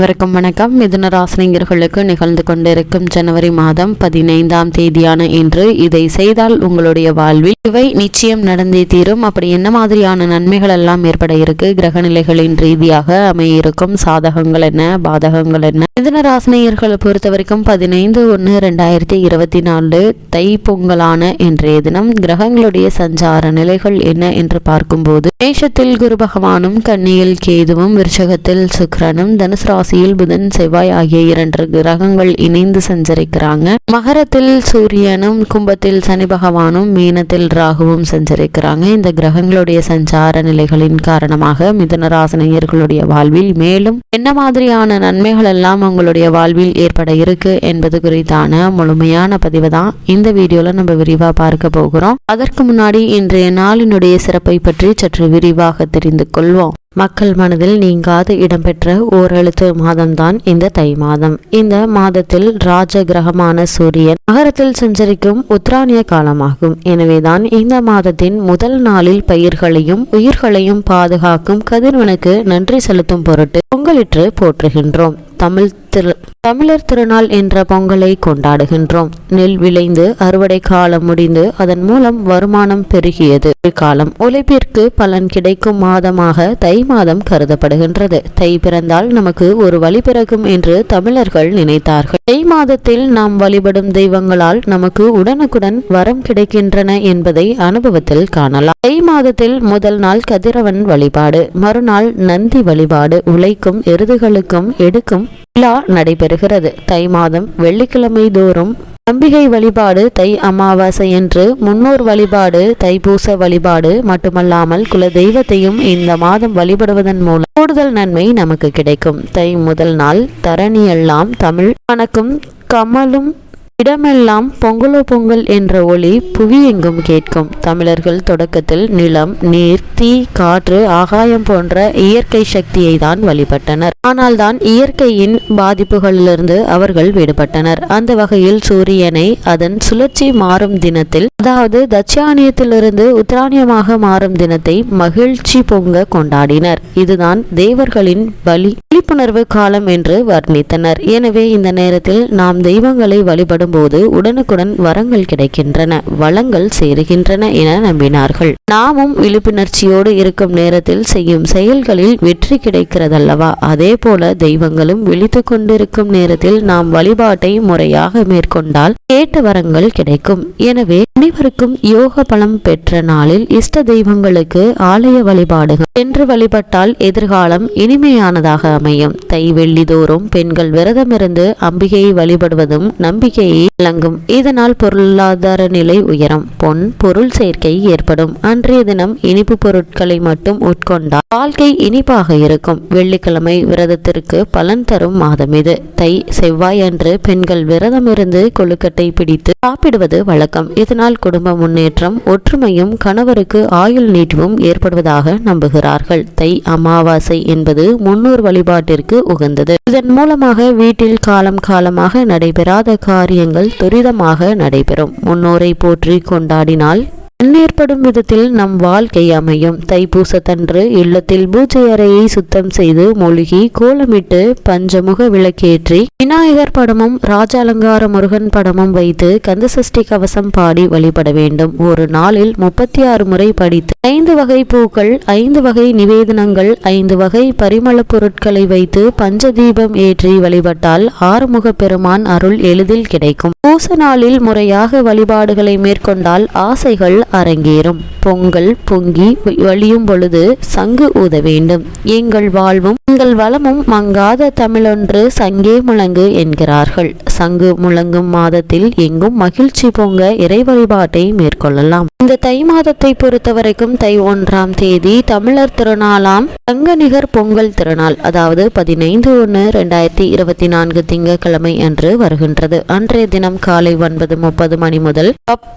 வணக்கம் வணக்கம். மிதுன ராசினியர்களுக்கு நிகழ்ந்து கொண்டிருக்கும் ஜனவரி மாதம் பதினைந்தாம் தேதியான இன்று இதை செய்தால் உங்களுடைய வாழ்வில் இவை நிச்சயம் நடந்தே தீரும். அப்படி என்ன மாதிரியான நன்மைகள் எல்லாம் ஏற்பட இருக்கு? கிரக நிலைகளின் ரீதியாக அமைய இருக்கும் சாதகங்கள் என்ன? பாதகங்கள் என்ன? மிதுன ராசினியர்களை பொறுத்த வரைக்கும் பதினைந்து ஒன்று ரெண்டாயிரத்தி இருபத்தி நாலு தை பொங்கலான இன்றைய தினம் கிரகங்களுடைய சஞ்சார நிலைகள் என்ன என்று பார்க்கும்போது மேஷத்தில் குரு பகவானும் கன்னியில் கேதுவும் விருச்சகத்தில் சுக்ரனும் தனுசு ராசியில் புதன் செவ்வாய் ஆகிய இரண்டு கிரகங்கள் இணைந்து சஞ்சரிக்கிறாங்க. மகரத்தில் சூரியனும் கும்பத்தில் சனி பகவானும் மீனத்தில் ராகுவும் சஞ்சரிக்கிறாங்க. இந்த கிரகங்களுடைய சஞ்சார நிலைகளின் காரணமாக மிதுன ராசினியர்களுடைய வாழ்வில் மேலும் என்ன மாதிரியான நன்மைகள் எல்லாம் உங்களுடைய வாழ்வில் ஏற்பட இருக்கு என்பது குறித்தான முழுமையான பதிவு தான் இந்த வீடியோல நம்ம விரிவா பார்க்க போகிறோம். அதற்கு முன்னாடி இன்றைய நாளினுடைய சிறப்பை பற்றி சற்று விரிவாக தெரிந்து கொள்வோம். மக்கள் மனதில் நீங்காது இடம்பெற்ற ஓரெழுத்து மாதம்தான் இந்த தை மாதம். இந்த மாதத்தில் ராஜ கிரகமான சூரியன் நகரத்தில் சஞ்சரிக்கும் உத்ராணிய காலமாகும். எனவேதான் இந்த மாதத்தின் முதல் நாளில் பயிர்களையும் உயிர்களையும் பாதுகாக்கும் கதிர்வனுக்கு நன்றி செலுத்தும் பொருட்டு பொங்கலிட்டு போற்றுகின்றோம். தமிழ் திரு தமிழர் திருநாள் என்ற பொங்கலை கொண்டாடுகின்றோம். நெல் விளைந்து அறுவடை காலம் முடிந்து அதன் மூலம் வருமானம் பெருகியது. காலம் உழைப்பிற்கு பலன் கிடைக்கும் மாதமாக தை மாதம் கருதப்படுகின்றது. தை பிறந்தால் நமக்கு ஒரு வழி பிறக்கும் என்று தமிழர்கள் நினைத்தார்கள். தை மாதத்தில் நாம் வழிபடும் தெய்வங்களால் நமக்கு உடனுக்குடன் வரம் கிடைக்கின்றன என்பதை அனுபவத்தில் காணலாம். தை மாதத்தில் முதல் நாள் கதிரவன் வழிபாடு மறுநாள் நந்தி வழிபாடு உழைக்கும் எருதுகளுக்கும் எடுக்கும் விழா நடைபெறுகிறது. தை மாதம் வெள்ளிக்கிழமை தோறும் நம்பிகை வழிபாடு தை அமாவாசை என்று முன்னோர் வழிபாடு தைப்பூச வழிபாடு மட்டுமல்லாமல் குல தெய்வத்தையும் இந்த மாதம் வழிபடுவதன் மூலம் கூடுதல் நன்மை நமக்கு கிடைக்கும். தை முதல் நாள் தரணி எல்லாம் தமிழ் வணக்கம். கமலும் இடமெல்லாம் பொங்கலோ பொங்கல் என்ற ஒளி புவி எங்கும் கேட்கும். தமிழர்கள் தொடக்கத்தில் நிலம் நீர் தீ காற்று ஆகாயம் போன்ற இயற்கை சக்தியை தான் வழிபட்டனர். ஆனால் தான் இயற்கையின் பாதிப்புகளிலிருந்து அவர்கள் விடுபட்டனர். அந்த வகையில் சூரியனை அதன் சுழற்சி மாறும் தினத்தில் அதாவது தட்சானியத்திலிருந்து உத்தராணியமாக மாறும் தினத்தை மகிழ்ச்சி பொங்க கொண்டாடினர். இதுதான் தேவர்களின் பலி விழிப்புணர்வு காலம் என்று வர்ணித்தனர். எனவே இந்த நேரத்தில் நாம் தெய்வங்களை வழிபடும் போது உடனுக்குடன் வரங்கள் கிடைக்கின்றன வளங்கள் சேருகின்றன என நம்பினார்கள். நாமும் விழிப்புணர்ச்சியோடு இருக்கும் நேரத்தில் செய்யும் செயல்களில் வெற்றி கிடைக்கிறதல்லவா? அதே போல தெய்வங்களும் விழித்து கொண்டிருக்கும் நேரத்தில் நாம் வழிபாட்டை முறையாக மேற்கொண்டால் கேட்ட வரங்கள் கிடைக்கும். எனவே அனைவருக்கும் யோக பலம் பெற்ற நாளில் இஷ்ட தெய்வங்களுக்கு ஆலய வழிபாடுகள். என்று வழிபட்டால் எதிர்காலம் இனிமையானதாக அமையும். தை வெள்ளிதோறும் பெண்கள் விரதமிருந்து அம்பிகையை வழிபடுவதும் நம்பிக்கையை விளங்கும் இதனால் பொருளாதார நிலை உயரும். பொன் பொருள் சேர்க்கை ஏற்படும். அன்றைய தினம் இனிப்பு பொருட்களை மட்டும் உட்கொண்டால் வாழ்க்கை இனிப்பாக இருக்கும். வெள்ளிக்கிழமை விரதத்திற்கு பலன் தரும் மாதம் இது. தை செவ்வாய் அன்று பெண்கள் விரதமிருந்து கொழுக்கட்டை பிடித்து சாப்பிடுவது வழக்கம். இதனால் குடும்ப முன்னேற்றம் ஒற்றுமையும் கணவருக்கு ஆயுள் நீட்டிவும் ஏற்படுவதாக நம்புகிறார்கள். தை அமாவாசை என்பது முன்னோர் வழிபாட்டிற்கு உகந்தது. இதன் மூலமாக வீட்டில் காலம் காலமாக நடைபெறாத காரியங்கள் துரிதமாக நடைபெறும். முன்னோரை போற்றி கொண்டாடினால் ஏற்படும் விதத்தில் நம் வாழ்க்கை அமையும். தைப்பூசத்தன்று இல்லத்தில் பூஜை அறையை சுத்தம் செய்து மூழ்கி கோலமிட்டு பஞ்சமுக விளக்கேற்றி விநாயகர் படமும் ராஜாலங்கார முருகன் படமும் வைத்து கந்தசஷ்டி கவசம் பாடி வழிபட வேண்டும். ஒரு நாளில் முப்பத்தி ஆறு முறை படித்து ஐந்து வகை பூக்கள் ஐந்து வகை நிவேதனங்கள் ஐந்து வகை பரிமள பொருட்களை வைத்து பஞ்சதீபம் ஏற்றி வழிபட்டால் ஆறுமுக பெருமான் அருள் எளிதில் கிடைக்கும். பூச நாளில் முறையாக வழிபாடுகளை மேற்கொண்டால் ஆசைகள் அரங்கேறும். பொங்கல் பொங்கி வழியும் பொழுது சங்கு ஊத வேண்டும். எங்கள் வாழ்வும் எங்கள் வளமும் மங்காத தமிழொன்று சங்கே முழங்கு என்கிறார்கள். சங்கு முழங்கும் மாதத்தில் எங்கும் மகிழ்ச்சி பொங்க இறை வழிபாட்டை மேற்கொள்ளலாம். இந்த தை மாதத்தை பொறுத்தவரைக்கும் தை ஒன்றாம் தேதி தமிழர் திருநாளாம் தங்கநிகர் பொங்கல் திருநாள் அதாவது பதினைந்து ஒன்று ரெண்டாயிரத்தி இருபத்தி நான்கு திங்கட்கிழமை அன்று வருகின்றது. அன்றைய தினம் தினம் காலை ஒன்பது முப்பது மணி முதல்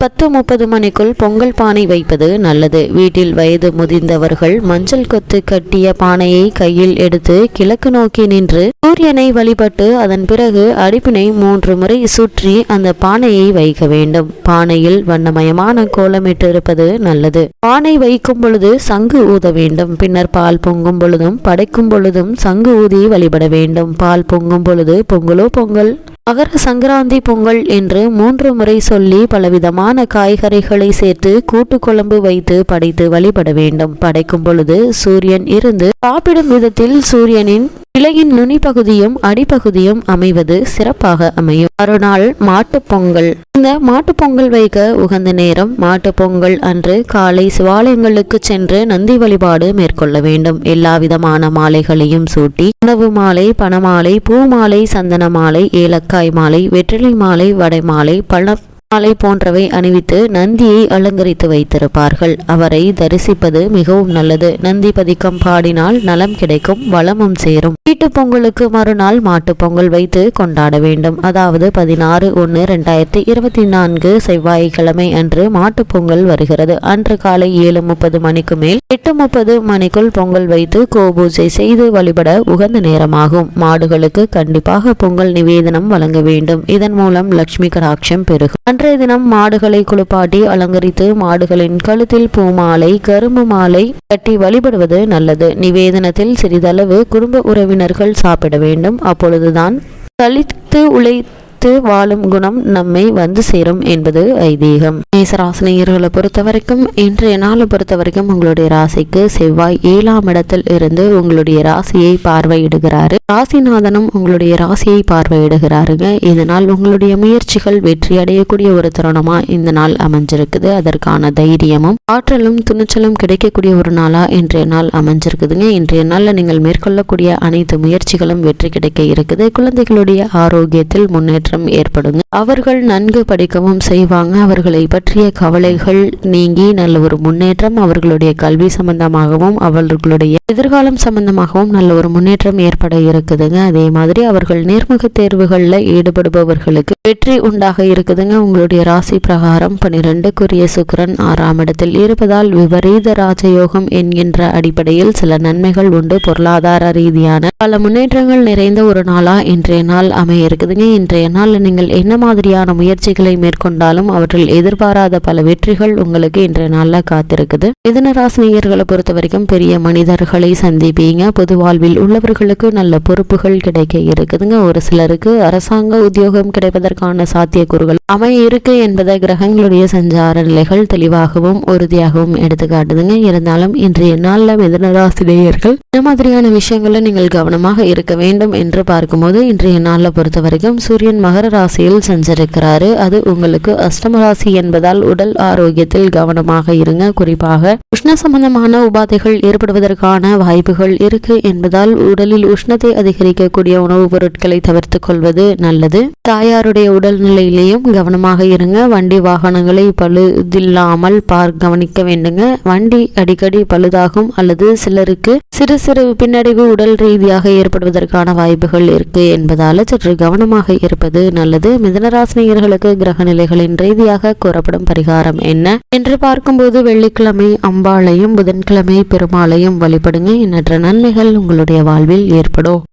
பத்து முப்பது மணிக்குள் பொங்கல் பானை வைப்பது நல்லது. வீட்டில் வயது முதிர்ந்தவர்கள் மஞ்சள் கொத்து கட்டிய பானையை கையில் எடுத்து கிழக்கு நோக்கி நின்று சூரியனை வழிபட்டு அதன் பிறகு அடுப்பினை மூன்று முறை சுற்றி அந்த பானையை வைக்க வேண்டும். பானையில் வண்ணமயமான கோலமிட்டிருப்பது நல்லது. பானை வைக்கும் பொழுது சங்கு ஊத வேண்டும். பின்னர் பால் பொங்கும் பொழுதும் படைக்கும் பொழுதும் சங்கு ஊதி வழிபட வேண்டும். பால் பொங்கும் பொழுது பொங்கலோ பொங்கல் மகர சங்கராந்தி பொங்கல் என்று மூன்று முறை சொல்லி பலவிதமான காய்கறிகளை சேர்த்து கூட்டு குழம்பு வைத்து படைத்து வழிபட வேண்டும். படைக்கும் பொழுது சூரியன் இருந்து சாப்பிடும் விதத்தில் சூரியனின் இலையின் நுனிப்பகுதியும் அடிப்பகுதியும் அமைவது சிறப்பாக அமையும். மறுநாள் மாட்டுப்பொங்கல் இந்த மாட்டுப்பொங்கல் வைக்க உகந்த நேரம் மாட்டுப்பொங்கல் அன்று காலை சிவாலயங்களுக்கு சென்று நந்தி வழிபாடு மேற்கொள்ள வேண்டும். எல்லா விதமான மாலைகளையும் சூட்டி உணவு மாலை பணமாலை பூ மாலை சந்தன மாலை ஏலக்காய் மாலை வெற்றிலை மாலை வடை மாலை பழ மாலை போன்றவை அணிவித்து நந்தியை அலங்கரித்து வைத்திருப்பார்கள். அவரை தரிசிப்பது மிகவும் நல்லது. நந்தி பதிக்கம் பாடினால் நலம் கிடைக்கும் வளமும் சேரும். வீட்டு பொங்கலுக்கு மறுநாள் மாட்டுப் பொங்கல் வைத்து கொண்டாட வேண்டும். அதாவது பதினாறு ஒன்று ரெண்டாயிரத்தி இருபத்தி நான்கு செவ்வாய்க்கிழமை அன்று மாட்டுப் பொங்கல் வருகிறது. அன்று காலை ஏழு முப்பது மணிக்கு மேல் எட்டு முப்பது மணிக்குள் பொங்கல் வைத்து கோபூஜை செய்து வழிபட உகந்த நேரமாகும். மாடுகளுக்கு கண்டிப்பாக பொங்கல் நிவேதனம் வழங்க வேண்டும். இதன் மூலம் லட்சுமி கடாட்சம் பெருகும். அன்றைய தினம் மாடுகளை குளிப்பாட்டி அலங்கரித்து மாடுகளின் கழுத்தில் பூமாலை கரும்பு மாலை கட்டி வழிபடுவது நல்லது. நிவேதனத்தில் சிறிதளவு குடும்ப உறவினர்கள் சாப்பிட வேண்டும். அப்பொழுதுதான் தலித்து உழை நிலைத்து வாழும் குணம் நம்மை வந்து சேரும் என்பது ஐதீகம். மேசராசினியர்களை பொறுத்த வரைக்கும் இன்றைய நாளை பொறுத்த வரைக்கும் உங்களுடைய ராசிக்கு செவ்வாய் ஏழாம் இடத்தில் இருந்து உங்களுடைய ராசியை பார்வையிடுகிறாரு. ராசிநாதனும் உங்களுடைய ராசியை பார்வையிடுகிறாருங்க. இதனால் உங்களுடைய முயற்சிகள் வெற்றி அடையக்கூடிய ஒரு தருணமா இந்த நாள் அமைஞ்சிருக்குது. அதற்கான தைரியமும் ஆற்றலும் துணிச்சலும் கிடைக்கக்கூடிய ஒரு நாளா இன்றைய நாள் அமைஞ்சிருக்குதுங்க. இன்றைய நாளில் நீங்கள் மேற்கொள்ளக்கூடிய அனைத்து முயற்சிகளும் வெற்றி கிடைக்க இருக்குது. குழந்தைகளுடைய ஆரோக்கியத்தில் முன்னேற்றம் மாற்றம் ஏற்படுங்க. அவர்கள் நன்கு படிக்கவும் செய்வாங்க. அவர்களை பற்றிய கவலைகள் நீங்கி நல்ல ஒரு முன்னேற்றம் அவர்களுடைய கல்வி சம்பந்தமாகவும் அவர்களுடைய எதிர்காலம் சம்பந்தமாகவும் நல்ல ஒரு முன்னேற்றம் ஏற்பட இருக்குதுங்க. அதே மாதிரி அவர்கள் நேர்முக தேர்வுகளில் ஈடுபடுபவர்களுக்கு வெற்றி உண்டாக இருக்குதுங்க. உங்களுடைய ராசி பிரகாரம் பனிரெண்டுக்குரிய சுக்கரன் ஆறாம் இடத்தில் இருப்பதால் விபரீத ராஜயோகம் என்கின்ற அடிப்படையில் சில நன்மைகள் உண்டு. பொருளாதார ரீதியான பல முன்னேற்றங்கள் நிறைந்த ஒரு நாளா இன்றைய நாள் அமைய இருக்குதுங்க. இன்றைய நாள் அதனால் நீங்கள் என்ன மாதிரியான முயற்சிகளை மேற்கொண்டாலும் அவற்றில் எதிர்பாராத பல வெற்றிகள் உங்களுக்கு இன்றைய நாளில் காத்திருக்குது. மிதனராசினியர்களை பொறுத்த வரைக்கும் பெரிய மனிதர்களை சந்திப்பீங்க. பொது வாழ்வில் உள்ளவர்களுக்கு நல்ல பொறுப்புகள் கிடைக்க இருக்குதுங்க. ஒரு சிலருக்கு அரசாங்க உத்தியோகம் கிடைப்பதற்கான சாத்தியக்கூறுகள் அமைய இருக்கு என்பதை கிரகங்களுடைய சஞ்சார நிலைகள் தெளிவாகவும் உறுதியாகவும் எடுத்துக்காட்டுதுங்க இருந்தாலும் இன்றைய நாளில் மிதனராசினியர்கள் இந்த மாதிரியான விஷயங்களை நீங்கள் கவனமாக இருக்க வேண்டும் என்று பார்க்கும்போது இன்றைய நாளில் பொறுத்த வரைக்கும் சூரியன் மகர ராசியில் செஞ்சிருக்கிறாரு. அது உங்களுக்கு அஷ்டம ராசி என்பதால் உடல் ஆரோக்கியத்தில் கவனமாக இருங்க. குறிப்பாக உஷ்ண சம்பந்தமான உபாதைகள் ஏற்படுவதற்கான வாய்ப்புகள் இருக்கு என்பதால் உடலில் உஷ்ணத்தை அதிகரிக்கக்கூடிய உணவுப் பொருட்களை தவிர்த்து கொள்வது நல்லது. தாயாருடைய உடல்நிலையிலையும் கவனமாக இருங்க. வண்டி வாகனங்களை பழுதில்லாமல் பார் கவனிக்க வேண்டுங்க. வண்டி அடிக்கடி பழுதாகும் அல்லது சிலருக்கு சிறு சிறு பின்னடைவு உடல் ரீதியாக ஏற்படுவதற்கான வாய்ப்புகள் இருக்கு என்பதால் சற்று கவனமாக இருப்பது நல்லது. மிதனராசினியர்களுக்கு கிரக நிலைகளின் ரீதியாக கூறப்படும் பரிகாரம் என்ன? என்று பார்க்கும்போது வெள்ளிக்கிழமை அம்பாளையும் புதன்கிழமை பெருமாளையும் வழிபடுங்க. எண்ணற்ற நன்மைகள் உங்களுடைய வாழ்வில் ஏற்படும்.